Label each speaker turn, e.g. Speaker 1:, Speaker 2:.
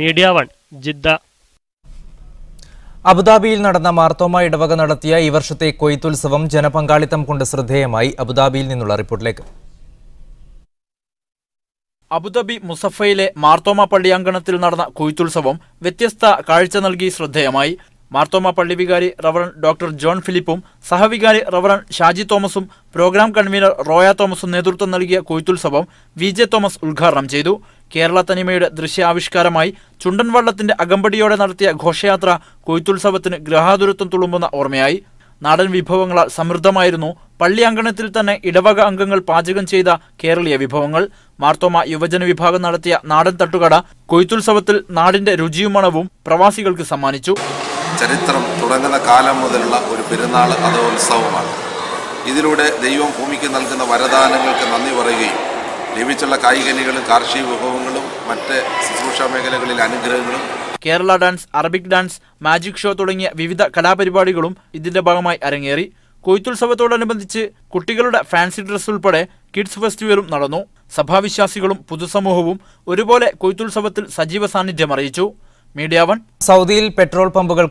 Speaker 1: Media one Jeddah.
Speaker 2: അബുദാബിയിൽ നടന്ന മാർത്തോമ ഇടവക നടത്തിയ ഈ വർഷത്തെ കൊയ്ത്തുത്സവം ജനപങ്കാളിത്തം കൊണ്ട് ശ്രദ്ധേയമായി അബുദാബിയിൽ നിന്നുള്ള റിപ്പോർട്ടിലേക്ക്.
Speaker 3: അബുദാബി മുസഫയിലെ മാർത്തോമ പള്ളി അങ്കണത്തിൽ നടന്ന കൊയ്ത്തുത്സവം വ്യത്യസ്ത കാഴ്ച നൽകി ശ്രദ്ധേയമായി. മാർത്തോമ പള്ളി വികാരി റവറൻ ഡോക്ടർ ജോൺ ഫിലിപ്പും സഹവികാരി റവറൻ ഷാജി തോമസും പ്രോഗ്രാം കൺവീനർ റോയ തോമസും നേതൃത്വം നൽകിയ കൊയ്ത്തുത്സവം വി ജെ തോമസ് ഉദ്ഘാടനം ചെയ്തു. കേരള തനിമയുടെ ദൃശ്യാവിഷ്കാരമായി ചുണ്ടൻ വള്ളത്തിന്റെ അകമ്പടിയോടെ നടത്തിയ ഘോഷയാത്ര കൊയ്ത്തുത്സവത്തിന് ഗ്രഹാതുരത്വം തുളുമ്പുന്ന ഓർമ്മയായി. നാടൻ വിഭവങ്ങളാൽ സമൃദ്ധമായിരുന്നു പള്ളി അങ്കണത്തിൽ തന്നെ ഇടവക അംഗങ്ങൾ പാചകം ചെയ്ത കേരളീയ വിഭവങ്ങൾ. മാർത്തോമ യുവജന വിഭാഗം നടത്തിയ നാടൻ തട്ടുകട കൊയ്ത്തുത്സവത്തിൽ നാടിന്റെ രുചിയും മണവും പ്രവാസികൾക്ക് സമ്മാനിച്ചു.
Speaker 4: ചരിത്രം തുടങ്ങുന്ന കാലം മുതലുള്ള ഒരു പെരുന്നാൾ അത് ഉത്സവമാണ് ഇതിലൂടെ ദൈവം ഭൂമിക്ക് നൽകുന്ന വരദാനങ്ങൾക്ക് നന്ദി പറയുകയും ലഭിച്ചുള്ള കായികനികളും കാർഷിക വിഭവങ്ങളും മറ്റ് ശുശ്രൂഷ മേഖലകളിൽ അനുഗ്രഹങ്ങളും
Speaker 3: Kerala dance Arabic dance magic show തുടങ്ങിയ വിവിധ കലാപരിപാടികളും ഇതിന്റെ ഭാഗമായി അരങ്ങേറി. കൊയ്ത്തുത്സവത്തോടനുബന്ധിച്ച് കുട്ടികളുടെ ഫാൻസി ഡ്രസ് ഉൾപ്പെടെ കിഡ്സ് ഫെസ്റ്റിവലും നടന്നു. സഭാവിശ്വാസികളും പൊതുസമൂഹവും ഒരുപോലെ കൊയ്ത്തുത്സവത്തിൽ സജീവ സാന്നിധ്യം അറിയിച്ചു. Media one.
Speaker 2: സൗദിയിൽ പെട്രോൾ പമ്പുകൾ